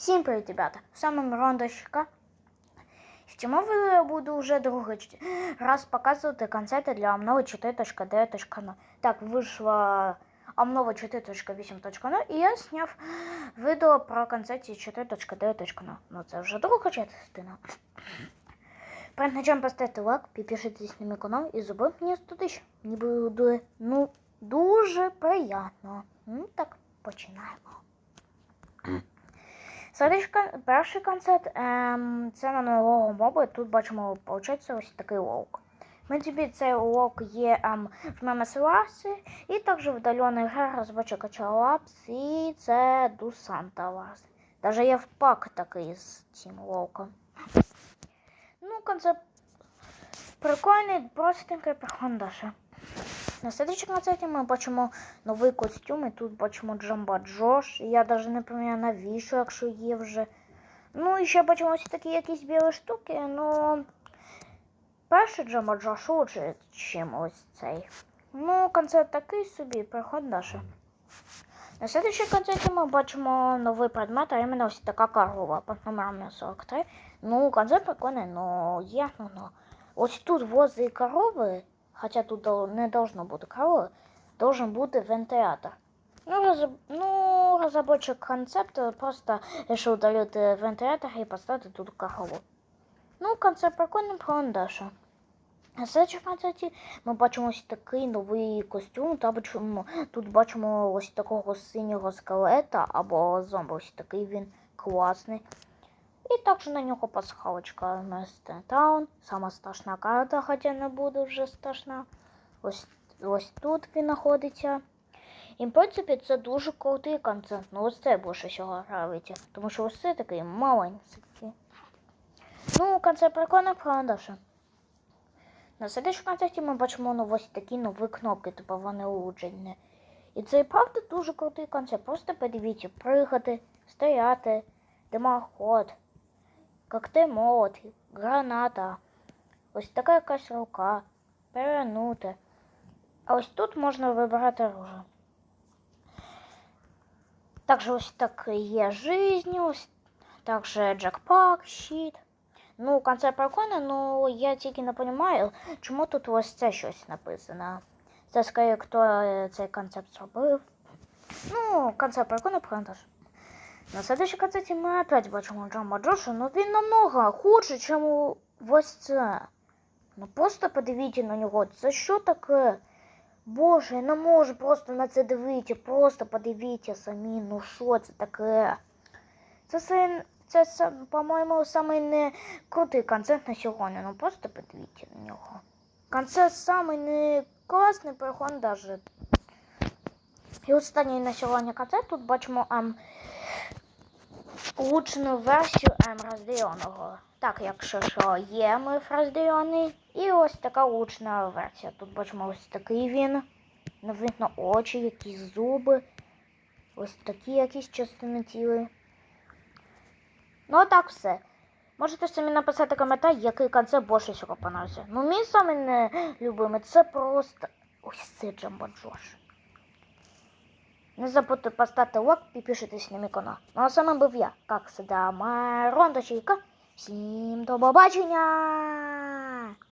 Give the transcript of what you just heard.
Всім привіт, ребята! З вами Рондочка. В цьому відео буду вже другий раз показувати концерти для Amnova 4.9.0. Так, вийшла Amnova 4.8.0 і я зняв відео про концерті 4.9.0. Ну це вже друга частина. Перед началом поставте лайк, підпишитесь на мій канал і зробив мені 100 тисяч. Мені буде ну, дуже приємно. Ну так, починаємо. Следующий перший концерт ем, це на нового моби. Тут бачимо, виходить, ось такий лок. В принципі, цей лок є ем, в Мемесуаси, і також вдалений гра розбочка Чалапс, і це Дусанта Лас. Даже є в пак такий з цим локом. Ну, концепт прикольний, простенький, далі. На слідчому концерті ми бачимо новий костюм, тут бачимо Джамба Джош. Я навіть не пам'ятаю навіщо, якщо є вже. Ну, і ще бачимо ось такі якісь білі штуки, ну. Перший Джамба Джош лучше, чим ось цей. Ну, концерт такий собі, приходить далі. На слідчому концерті ми бачимо новий предмет, а іменно ось така корова під номером 43. Ну, концерт прикольний, ну, є, ну, ну. Ось тут возле корови хотя тут не должно бути корови, должен бути вентилятор. Ну, роз... ну розробочик концепту просто вирішив удалити вентилятор і поставити тут корову. Ну, концепт прикольний, правильно далі. На слідчому концерті ми бачимо ось такий новий костюм, та бачимо, тут бачимо ось такого синього скелета або зомби. Ось такий він класний. І також на нього пасхалочка Месте Таун. Сама страшна карта, хоча не буде вже страшна. Ось, ось тут він знаходиться. І в принципі це дуже крутий концерт. Ну ось це більше всього гравиться. Тому що ось це такий маленький. Ну, концерт прикольний, правда. далі. На слідчому концерті ми бачимо ну, ось такі нові кнопки, типу вони улучшені. І це і правда дуже крутий концерт. Просто подивіться, пригати, стояти, димоход, коктейль молот, граната, ось така якась рука, перенути. А ось тут можна вибирати оружие. Також ось так є жизнь, ось також джекпак, щит. Ну, концерт прикольний, ну я тільки не розумію, чому тут ось це щось написано. Це скоріше, хто е, цей концепт зробив. Ну, концерт прикольний, продаж. На следующей концерте мы опять бачимо Джамба Джоша, но він намного хуже, чем у ось це. Ну просто подивіться на нього. Це що таке? Боже, я не можу просто на це дивитися. Просто подивіться самі, ну що це таке? Це, це, по-моєму, самий не крутий концерт на сьогодні. Ну просто подивіться на нього. Концерт самий не класний, прихон даже. І останній на сьогодні концерт тут бачимо ем, улучшену версію розділеного. Так, якщо що, є миф розділений. І ось така улучшена версія. Тут бачимо ось такий він. Не видно очі, якісь зуби. Ось такі якісь частини тіла. Ну, так все. Можете самі написати коментар, який концерт більше всього понравився. Ну, мій самий нелюбимий це просто ось це Джамбо Джош. Не забудьте поставити лайк, підпишитись на мій канал. Ну а вами був я, як завжди, Рондочка. Всім до побачення!